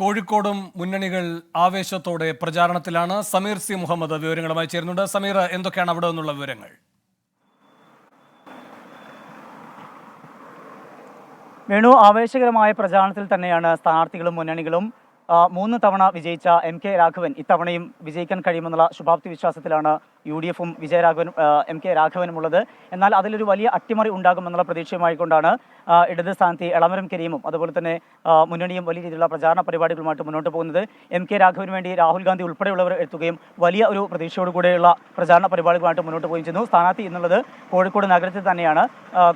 കോഴിക്കോടും മുന്നണികൾ ആവേശത്തോടെ പ്രചാരണത്തിലാണ് സമീർ സി മുഹമ്മദ് വിവരങ്ങളുമായി ചേരുന്നുണ്ട്. സമീർ എന്തൊക്കെയാണ് അവിടെ നിന്നുള്ള വിവരങ്ങൾ? വേണു ആവേശകരമായ പ്രചാരണത്തിൽ തന്നെയാണ് സ്ഥാനാർത്ഥികളും മുന്നണികളും മൂന്ന് തവണ വിജയിച്ച എം കെ രാഘവൻ. ഇത്തവണയും വിജയിക്കാൻ കഴിയുമെന്നുള്ള ശുഭാപ്തി വിശ്വാസത്തിലാണ് യു ഡി എഫും വിജയരാഘവനും എം കെ രാഘവനും ഉള്ളത്. എന്നാൽ അതിലൊരു വലിയ അട്ടിമറി ഉണ്ടാകുമെന്നുള്ള പ്രതീക്ഷയുമായിക്കൊണ്ടാണ് കൊണ്ടാണ് ഇടത് സ്ഥാനത്ത് എളമരം കരീമും അതുപോലെ തന്നെ മുന്നണിയും വലിയ രീതിയിലുള്ള പ്രചാരണ പരിപാടികളുമായിട്ട് മുന്നോട്ട് പോകുന്നത് എം കെ രാഘവന് വേണ്ടി രാഹുൽ ഗാന്ധി ഉൾപ്പെടെയുള്ളവർ എത്തുകയും വലിയ ഒരു പ്രതീക്ഷയോടുകൂടെയുള്ള പ്രചാരണ പരിപാടികളുമായിട്ട് മുന്നോട്ട് പോവുകയും ചെയ്യുന്നു. സ്ഥാനാർത്ഥി എന്നുള്ളത് കോഴിക്കോട് നഗരത്തിൽ തന്നെയാണ്.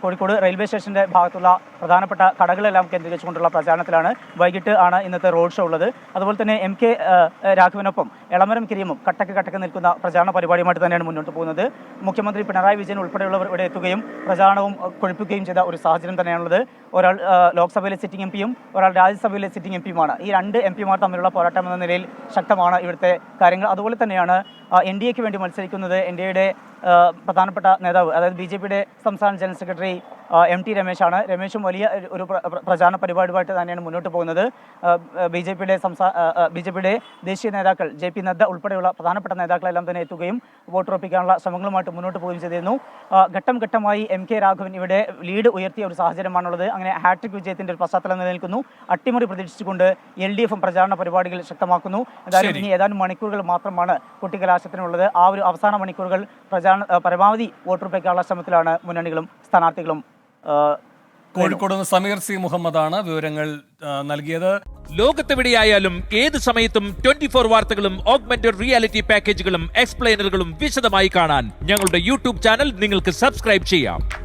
കോഴിക്കോട് റെയിൽവേ സ്റ്റേഷന്റെ ഭാഗത്തുള്ള പ്രധാനപ്പെട്ട കടകളെല്ലാം കേന്ദ്രീകരിച്ചുകൊണ്ടുള്ള പ്രചാരണത്തിലാണ് വൈകിട്ട് ആണ് ഇന്നത്തെ റോഡ് ഷോ ഉള്ളത്. അതുപോലെ തന്നെ എം കെ രാഘവനൊപ്പം എളമരം കിരിയമും കട്ടക്ക് കട്ടക്ക് നിൽക്കുന്ന പ്രചാരണ പരിപാടിയുമായിട്ട് തന്നെയാണ് മുന്നോട്ട് പോകുന്നത്. മുഖ്യമന്ത്രി പിണറായി വിജയൻ ഉൾപ്പെടെയുള്ളവർ ഇവിടെ എത്തുകയും പ്രചാരണവും കൊഴുപ്പിക്കുകയും ചെയ്ത ഒരു സാഹചര്യം തന്നെയാണുള്ളത്. ഒരാൾ ലോക്സഭയിലെ സിറ്റിംഗ് എം പിയും ഒരാൾ രാജ്യസഭയിലെ സിറ്റിംഗ് എം പിയുമാണ് ഈ രണ്ട് എം പിമാർ തമ്മിലുള്ള പോരാട്ടം എന്ന നിലയിൽ ശക്തമാണ് ഇവിടുത്തെ കാര്യങ്ങൾ. അതുപോലെ തന്നെയാണ് എൻ ഡി എക്ക് വേണ്ടി മത്സരിക്കുന്നത് എൻ ഡി എയുടെ പ്രധാനപ്പെട്ട നേതാവ് അതായത് ബി ജെ പിയുടെ സംസ്ഥാന ജനറൽ സെക്രട്ടറി എം ടി രമേശാണ്. രമേശും വലിയ ഒരു- ഒരു പ്ര- പ്ര- പ്രചാരണ പരിപാടിയുമായിട്ട് തന്നെയാണ് മുന്നോട്ട് പോകുന്നത്. ബി ജെ പിയുടെ സംസ്ഥാന ബി ജെ പിയുടെ ദേശീയ നേതാക്കൾ ജെ പി നദ്ദ ഉൾപ്പെടെയുള്ള പ്രധാനപ്പെട്ട നേതാക്കളെല്ലാം തന്നെ എത്തുകയും വോട്ടുറപ്പിക്കാനുള്ള ശ്രമങ്ങളുമായിട്ട് മുന്നോട്ട് പോവുകയും ചെയ്തിരുന്നു. ഘട്ടം ഘട്ടമായി എം കെ രാഘവൻ ഇവിടെ ലീഡ് ഉയർത്തിയ ഒരു സാഹചര്യമാണുള്ളത്. അങ്ങനെ ഹാട്രിക് വിജയത്തിന്റെ ഒരു പശ്ചാത്തലം നിലനിൽക്കുന്നു. അട്ടിമറി പ്രതീക്ഷിച്ചുകൊണ്ട് എൽ ഡി എഫും പ്രചാരണ പരിപാടികൾ ശക്തമാക്കുന്നു. എന്തായാലും. ഇനി ഏതാനും മണിക്കൂറുകൾ മാത്രമാണ് കുട്ടിക്കലാശത്തിനുള്ളത് ആ ഒരു അവസാന മണിക്കൂറുകൾ പ്രചാരണ ആ, പരമാവധി വോട്ടുറപ്പിക്കാനുള്ള ശ്രമത്തിലാണ് മുന്നണികളും സ്ഥാനാർത്ഥികളും കോഴിക്കോട് നിന്ന് സമീർ സി മുഹമ്മദാണ് വിവരങ്ങൾ നൽകിയത്. ലോകത്തെവിടെയായാലും ഏത് സമയത്തും ട്വന്റി ഫോർ വാർത്തകളും ഓഗ്മെന്റഡ് റിയാലിറ്റി പാക്കേജുകളും എക്സ്പ്ലെയിനറുകളും വിശദമായി കാണാൻ ഞങ്ങളുടെ യൂട്യൂബ് ചാനൽ നിങ്ങൾക്ക് സബ്സ്ക്രൈബ് ചെയ്യാം.